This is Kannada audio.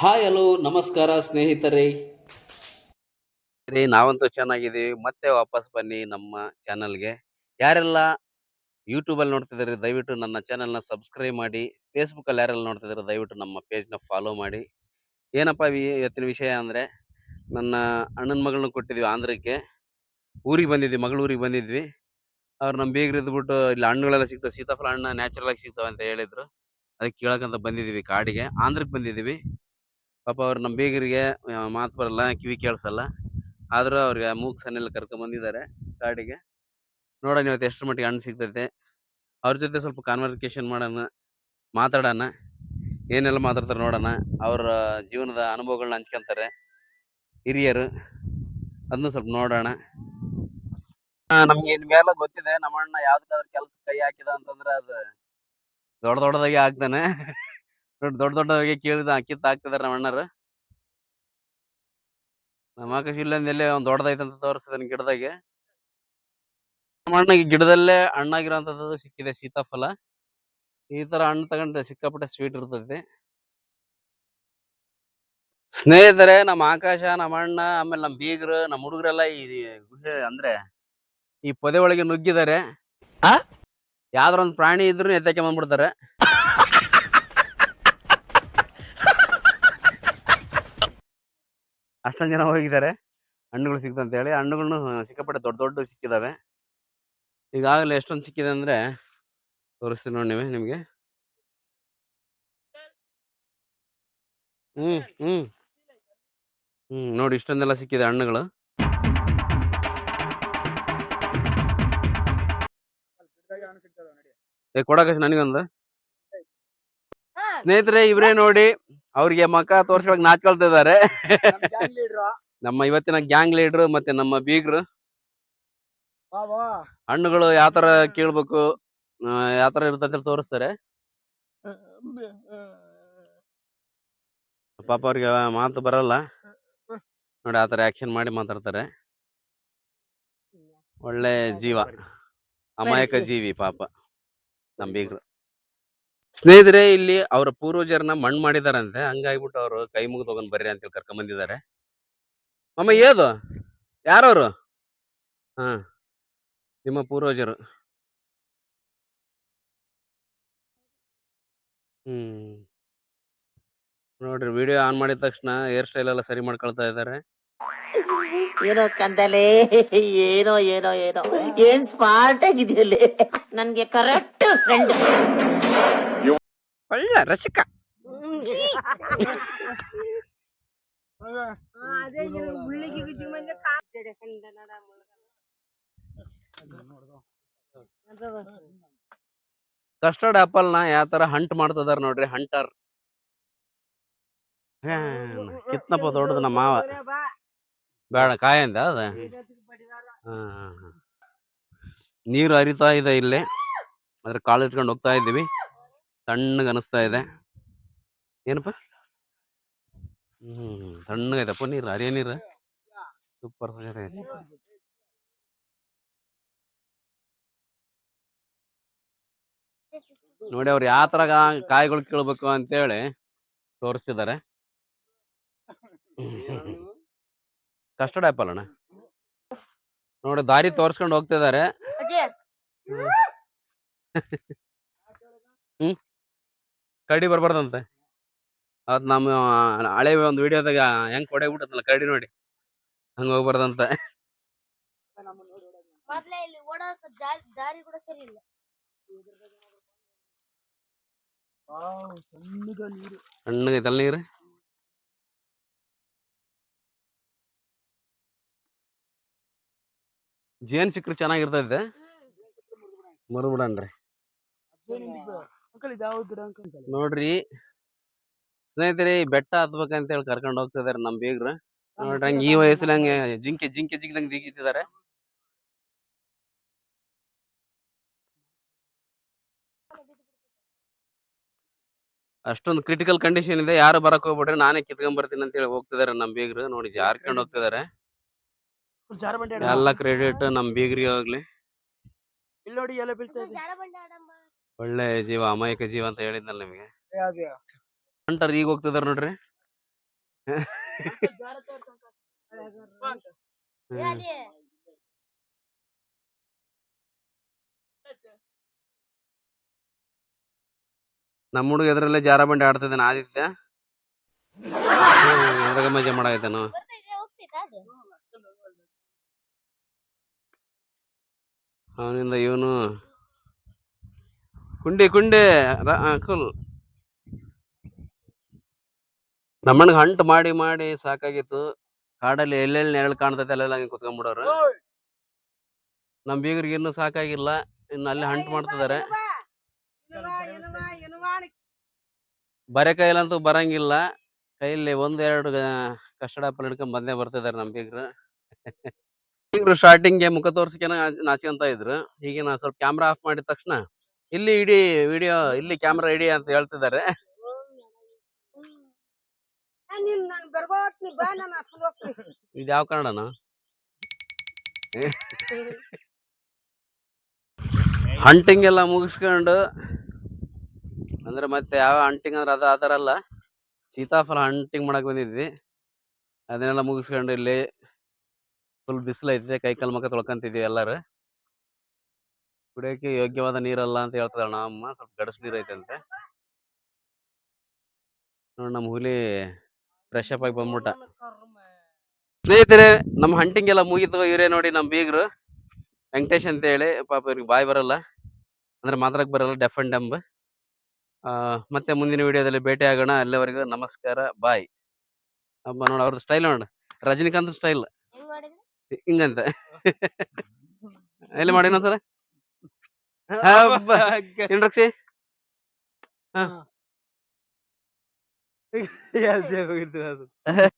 ಹಾಯ್ ಹಲೋ ನಮಸ್ಕಾರ ಸ್ನೇಹಿತರೆ. ನಾವಂತೂ ಚೆನ್ನಾಗಿದ್ದೀವಿ. ಮತ್ತೆ ವಾಪಸ್ ಬನ್ನಿ ನಮ್ಮ ಚಾನಲ್ಗೆ. ಯಾರೆಲ್ಲ ಯೂಟ್ಯೂಬಲ್ಲಿ ನೋಡ್ತಿದ್ದಾರೆ, ದಯವಿಟ್ಟು ನನ್ನ ಚಾನಲ್ನ ಸಬ್ಸ್ಕ್ರೈಬ್ ಮಾಡಿ. ಫೇಸ್ಬುಕ್ಕಲ್ಲಿ ಯಾರೆಲ್ಲ ನೋಡ್ತಿದ್ದಾರೆ, ದಯವಿಟ್ಟು ನಮ್ಮ ಪೇಜ್ನ ಫಾಲೋ ಮಾಡಿ. ಏನಪ್ಪ ಇವತ್ತಿನ ವಿಷಯ ಅಂದರೆ, ನನ್ನ ಅಣ್ಣನ ಮಗಳನ್ನ ಕೊಟ್ಟಿದ್ವಿ ಆಂಧ್ರಕ್ಕೆ. ಊರಿಗೆ ಬಂದಿದ್ವಿ, ಮಗಳೂರಿಗೆ ಬಂದಿದ್ವಿ. ಅವ್ರು ನಮ್ಮ ಬೇಗ ಇದ್ಬಿಟ್ಟು, ಇಲ್ಲಿ ಹಣ್ಣುಗಳೆಲ್ಲ ಸಿಗ್ತಾವೆ. ಸೀತಾಫಲ ಹಣ್ಣು ನ್ಯಾಚುರಲ್ ಆಗಿ ಸಿಗ್ತಾವೆ ಅಂತ ಹೇಳಿದ್ರು. ಅದಕ್ಕೆ ಕೇಳಕ್ಕಂತ ಬಂದಿದ್ದೀವಿ ಕಾಡಿಗೆ. ಆಂಧ್ರಕ್ಕೆ ಬಂದಿದ್ದೀವಿ. ಪಾಪ ಅವ್ರು ನಮ್ಮ ಬೀಗರಿಗೆ ಮಾತು ಬರಲ್ಲ, ಕಿವಿ ಕೇಳಿಸಲ್ಲ. ಆದರೂ ಅವ್ರಿಗೆ ಮೂಗ್ ಸನ್ನೆಲ್ಲ ಕರ್ಕೊಂಡ್ ಬಂದಿದ್ದಾರೆ ಕಾಡಿಗೆ ನೋಡೋಣ ಇವತ್ತು ಎಷ್ಟು ಮಟ್ಟಿಗೆ ಹಣ್ಣು ಸಿಗ್ತೈತೆ. ಅವ್ರ ಜೊತೆ ಸ್ವಲ್ಪ ಕಾನ್ವರ್ಸೇಷನ್ ಮಾಡೋಣ, ಮಾತಾಡೋಣ. ಏನೆಲ್ಲ ಮಾತಾಡ್ತಾರೆ ನೋಡೋಣ. ಅವ್ರ ಜೀವನದ ಅನುಭವಗಳನ್ನ ಹಂಚ್ಕೊಂತಾರೆ ಹಿರಿಯರು. ಅದನ್ನು ಸ್ವಲ್ಪ ನೋಡೋಣ. ನಮ್ಗೆ ಮೇಲೆ ಗೊತ್ತಿದೆ ನಮ್ಮ ಅಣ್ಣ ಯಾವ್ದಕ್ಕಾದ್ರೂ ಕೆಲಸ ಕೈ ಹಾಕಿದ ಅಂತಂದ್ರೆ ಅದು ದೊಡ್ಡ ದೊಡ್ಡದಾಗಿ ಆಗ್ತಾನೆ. ದೊಡ್ಡ ದೊಡ್ಡ ದೊಡ್ಡವಾಗಿ ಕೇಳಿದ ಅಕ್ಕಿ ಹಾಕ್ತಿದಾರೆ ನಮ್ಮ ಅಣ್ಣರು. ನಮ್ಮ ಆಕಾಶ ಇಲ್ಲಂದೆಲ್ಲೇ ಒಂದ್ ದೊಡ್ಡದೈತೆ ಅಂತ ತೋರಿಸ್ತದೆ ಗಿಡದಾಗೆ. ನಮ್ಮ ಅಣ್ಣಗೆ ಗಿಡದಲ್ಲೇ ಹಣ್ಣಾಗಿರೋಂಥದ್ದು ಸಿಕ್ಕಿದೆ ಸೀತಾಫಲ. ಈ ತರ ಹಣ್ಣು ತಗೊಂಡ್ರೆ ಸಿಕ್ಕಾಪಟ್ಟೆ ಸ್ವೀಟ್ ಇರ್ತೈತಿ ಸ್ನೇಹಿತರೆ ನಮ್ಮ ಆಕಾಶ ನಮ್ಮ ಅಣ್ಣ ಆಮೇಲೆ ನಮ್ಮ ಬೀಗರು ನಮ್ಮ ಹುಡುಗರೆಲ್ಲ ಈ ಗುಹೆ ಅಂದ್ರೆ ಈ ಪೊದೆ ಒಳಗೆ ನುಗ್ಗಿದ್ದಾರೆ. ಆ? ಯಾವ್ದಾರ ಒಂದು ಪ್ರಾಣಿ ಇದ್ರು ಎತ್ತಕ್ಕೆ ಬಂದ್ಬಿಡ್ತಾರೆ. ಅಷ್ಟೊಂದು ಜನ ಹೋಗಿದ್ದಾರೆ. ಹಣ್ಣುಗಳು ಹೇಳಿ. ಹಣ್ಣುಗಳನ್ನು ಸಿಕ್ಕಾಪಟ್ಟೆ ದೊಡ್ಡ ದೊಡ್ಡ ಸಿಕ್ಕಿದ್ದಾವೆ ಈಗಾಗಲೇ ಎಷ್ಟೊಂದು ಸಿಕ್ಕಿದೆ ಅಂದ್ರೆ ತೋರಿಸ್ತೀನಿ ನೋಡಿ ನೀವೇ ನಿಮಗೆ. ಹ್ಮ್ ಹ್ಮ್. ಹ್ಮ್ ನೋಡಿ ಇಷ್ಟೊಂದೆಲ್ಲ ಸಿಕ್ಕಿದೆ ಹಣ್ಣುಗಳು. ಏ ಕೊಡಕ ನನಗೊಂದು. ಸ್ನೇಹಿತರೆ ಇವರೇ ನೋಡಿ ಅವ್ರಿಗೆ ಮಕ ತೋರ್ಸ್ಕೊಳಕ್ ನಾಚ್ಕೊಳ್ತಿದ್ದಾರೆ ನಮ್ಮ ಇವತ್ತಿನ ಗ್ಯಾಂಗ್ ಲೀಡರ್ ಮತ್ತೆ ನಮ್ಮ ಬೀಗ್ರು. ಹಣ್ಣುಗಳು ಯಾವ ತರ ಕೇಳ್ಬೇಕು ಯಾವ ತರ ಇರ್ತೈತೆ ತೋರಿಸ್ತಾರೆ. ಪಾಪ ಅವ್ರಿಗೆ ಮಾತು ಬರಲ್ಲ. ನೋಡಿ ಆತರ ಆಕ್ಷನ್ ಮಾಡಿ ಮಾತಾಡ್ತಾರೆ. ಒಳ್ಳೆ ಜೀವ. ಅಮಾಯಕ ಜೀವಿ ಪಾಪ. ನಮ್ಮ ಬೀಗ್ರು. ಸ್ನೇಹಿತರೆ, ಇಲ್ಲಿ ಅವರ ಪೂರ್ವಜರನ್ನ ಮಣ್ಣು ಮಾಡಿದಾರಂತೆ. ಹಂಗಾಗ್ಬಿಟ್ಟು ಅವರು ಕೈ ಮುಗಿದು ಹೋಗೋನ್ ಬರ್ರಿ ಅಂತೇಳಿ ಕರ್ಕೊಂಡ್ ಬಂದಿದ್ದಾರೆ. ಅಮ್ಮ ಏದು? ಯಾರವರು? ಹಾ, ನಿಮ್ಮ ಪೂರ್ವಜರು. ಹ್ಮ್. ನೋಡ್ರಿ, ವಿಡಿಯೋ ಆನ್ ಮಾಡಿದ ತಕ್ಷಣ ಹೇರ್ ಸ್ಟೈಲ್ ಎಲ್ಲ ಸರಿ ಮಾಡ್ಕೊಳ್ತಾ ಇದ್ದಾರೆ. ಏನೋ ಕಂದಲೆ, ಏನೋ ಏನೋ ಏನೋ. ಏನ್ ಸ್ಮಾರ್ಟ್ ಆಗಿದೆಯಲ್ಲಿ. ನನ್ಗೆ ಕರೆಕ್ಟ್ ಫ್ರೆಂಡ್ ಒಳ್ಳೆ ರಸಿಕ. ಕಸ್ಟರ್ಡ್ ಆಪಲ್ನ ಯಾವ ತರ ಹಂಟ್ ಮಾಡ್ತದಾರ ನೋಡ್ರಿ ಹಂಟರ್ ಕಿತ್ನಪ್ಪ ದೊಡ್ಡದು ನಮ್ಮ ಮಾವ. ಬೇಡ ಕಾಯಿಂದ ಅದ. ನೀರು ಹರಿತಾ ಇದೆ ಇಲ್ಲಿ. ಅದ್ರ ಕಾಳು ಇಟ್ಕೊಂಡು ಹೋಗ್ತಾ ಇದ್ದೀವಿ. ತಣ್ಣಗೆ ಅನಿಸ್ತಾ ಇದೆ. ಏನಪ್ಪ? ಹ್ಮ್ ತಣ್ಣಗೈತಪ್ಪ ನೀರು ಅರಿಯ ನೀರು? ಸೂಪರ್ ನೋಡಿ ಅವ್ರು ಯಾವ ತರ ಕಾಯಿಗಳು ಕೀಳ್ಬೇಕು ಅಂತೇಳಿ ತೋರಿಸ್ತಿದ್ದಾರೆ. ಕಸ್ಟರ್ಡ್ ಆಪಲ್ ಅಣ್ಣ. ನೋಡಿ ದಾರಿ ತೋರಿಸ್ಕೊಂಡು ಹೋಗ್ತಿದ್ದಾರೆ. ಹ್ಮ್. ಕರಡಿ ಬರ್ಬಾರ್ದಂತೆ. ಅದ್ ನಮ್ಮ ಹಳೆ ಒಂದು ವಿಡಿಯೋದಾಗ ಹೆಂಗ್ ಕೊಡೆ ಬಿಟ್ಟದಲ್ಲ ಕರಡಿ ನೋಡಿ. ಹಂಗ ಹೋಗ್ಬಾರ್ದಂತ. ಮೊದ್ಲೇ ಇಲ್ಲಿ ಜೇನ್ ದಾರಿ ಚೆನ್ನಾಗಿರ್ತೈತೆ. ಕೂಡ ಇಲ್ಲ ನೋಡ್ರಿ. ಸ್ನೇಹಿತರೆ ಈ ಬೆಟ್ಟ ಹತ್ಬೇಕಂತ ಹೇಳಿ ಕರ್ಕೊಂಡು ಹೋಗ್ತಿದಾರೆ ನಮ್ ಬೀಗ್ರು. ನೋಡ್ರಿ ಹಂಗ ಈ ವಯಸ್ಸಲ್ಲಿ ಹಂಗೆ ಜಿಂಕೆ ಜಿಂಕೆ ಜಿಗ್ದಂಗ್ ದಿಗಿತಿದ್ದಾರೆ ಅಷ್ಟೊಂದು ಕ್ರಿಟಿಕಲ್ ಕಂಡೀಷನ್ ಇದೆ. ಯಾರು ಬರಕ್ ಹೋಗ್ಬಿಟ್ರೆ ನಾನೇ ಕಿತ್ಕೊಂಡ್ ಬರ್ತೀನಿ ಅಂತ ಹೇಳಿ ಹೋಗ್ತಿದಾರೆ ನಮ್ ಬೀಗ್ರು. ನೋಡಿ ಜಾರ್ಕೊಂಡ್ ಹೋಗ್ತಿದಾರೆ. ಎಲ್ಲ ಕ್ರೆಡಿಟ್ ನಮ್ ಬೀಗ್ರಿಗೆ ಹೋಗ್ಲಿ. ಜಾರಬಂಡಿ ಆಡಂಬ ಒಳ್ಳೆ ಜೀವ ಅಮಾಯಕ ಜೀವ ಅಂತ ಹೇಳಿದ್ನಲ್ಲ ನಿಮಗೆ? ಹಂಟರ್ ಈಗ ಹೋಗ್ತಿದಾರೆ ನೋಡ್ರಿ. ನಮ್ಮ ಹುಡುಗ ಎದ್ರಲ್ಲೇ ಜಾರ ಬಂಡಿ ಆಡ್ತಿದ್ದಾನೆ ಆದಿತ್ಯ. ಅದ್ರಾಗ ಮಜಾ ಮಾಡಾಕತ್ತಾನ ಅದು? ಅವನಿಂದ ಇವನು ಕುಂಡಿ ಕುಂಡಿ ಕುಲ್. ನಮ್ಮಣ್ಣಗೆ ಹಂಟ್ ಮಾಡಿ ಮಾಡಿ ಸಾಕಾಗಿತ್ತು. ಕಾಡಲ್ಲಿ ಎಲ್ಲೆಲ್ಲಿ ನೆರಳು ಕಾಣ್ತೈತೆ ಅಲ್ಲೆಲ್ಲ ಹಂಗೆ ಕುತ್ಕೊಂಡ್ಬಿಡೋರು ನಮ್ಮ ಬೀಗರಿಗೆ ಇನ್ನೂ ಸಾಕಾಗಿಲ್ಲ. ಇನ್ನು ಅಲ್ಲಿ ಹಂಟ್ ಮಾಡ್ತಿದ್ದಾರೆ. ಬರೇ ಕೈಲಂತೂ ಬರಂಗಿಲ್ಲ. ಕೈಯಲ್ಲಿ ಒಂದೆರಡು ಕಷ್ಟ ಕಷ್ಟಡ ಆಪಲ್ ಹಿಡ್ಕೊಂಡ್ ಬಂದೇ ಬರ್ತಿದಾರೆ ನಮ್ ಬೀಗರು. ಬೀಗರು ಸ್ಟಾರ್ಟಿಂಗ್ಗೆ ಮುಖ ತೋರ್ಸ್ಕೆನ ನಾಚ್ಕೊಂತ ಇದ್ರು. ಈಗ ನಾ ಸ್ವಲ್ಪ ಕ್ಯಾಮ್ರಾ ಆಫ್ ಮಾಡಿದ ತಕ್ಷಣ ಇಲ್ಲಿ ಇಡಿ ವಿಡಿಯೋ ಇಲ್ಲಿ ಕ್ಯಾಮ್ರಾ ಇಡಿ ಅಂತ ಹೇಳ್ತಿದ್ದಾರೆ. ಇದು ಯಾವ ಕಾರಣನ? ಹಂಟಿಂಗ್ ಎಲ್ಲ ಮುಗಿಸ್ಕೊಂಡು ಅಂದ್ರೆ ಮತ್ತೆ ಯಾವ ಹಂಟಿಂಗ್ ಅಂದ್ರೆ ಅದ ಆ ಥರ ಅಲ್ಲ ಸೀತಾಫಲ ಹಂಟಿಂಗ್ ಮಾಡಕ್ ಬಂದಿದ್ವಿ. ಅದನ್ನೆಲ್ಲ ಮುಗಿಸ್ಕೊಂಡು ಇಲ್ಲಿ ಫುಲ್ ಬಿಸಿಲು ಐತೆ ಕೈ ಕಾಲು ಮುಖ ತೊಳ್ಕೊಂತಿದ್ವಿ ಎಲ್ಲಾರು. ಕುಡಿಯೋಕೆ ಯೋಗ್ಯವಾದ ನೀರಲ್ಲ ಅಂತ ಹೇಳ್ತಾರೆ ನಮ್ಮಮ್ಮ ಸ್ವಲ್ಪ ಗಡಸು ನೀರ್ ಐತೆ ಅಂತೆ ನೋಡಿ ನಮ್ಮ ಹುಲಿ ಫ್ರೆಶ್ ಅಪ್ ಆಗಿ ಬಂದ್ಬಿಟ್ಟ. ಸ್ನೇಹಿತರೆ ನಮ್ಮ ಹಂಟಿಂಗ್ ಎಲ್ಲ ಮುಗಿತು. ಇವರೇ ನೋಡಿ ನಮ್ಮ ಬೀಗರು. ವೆಂಕಟೇಶ್ ಅಂತ ಹೇಳಿ ಪಾಪ ಇವ್ರಿಗೆ ಬಾಯ್ ಬರಲ್ಲ. ಅಂದ್ರೆ ಮಾತಾಡಕ್ ಬರಲ್ಲ ಡೆಫ್ ಅಂಡ್ ಡಂಬ್ ಮತ್ತೆ ಮುಂದಿನ ವಿಡಿಯೋದಲ್ಲಿ ಭೇಟಿ ಆಗೋಣ. ಅಲ್ಲಿವರೆಗೂ ನಮಸ್ಕಾರ ಬಾಯ್. ಅಮ್ಮ ನೋಡ ಅವ್ರದ್ದು ಸ್ಟೈಲ್ ನೋಡ. ರಜನಿಕಾಂತ್ ಸ್ಟೈಲ್ ಹಿಂಗಂತ. ಎಲ್ಲಿ ಮಾಡಿ ಇನ್ನೊಂದ್ಸಲ ಹಬ್ಬ ಏನ್ ರಕ್ಷಿ?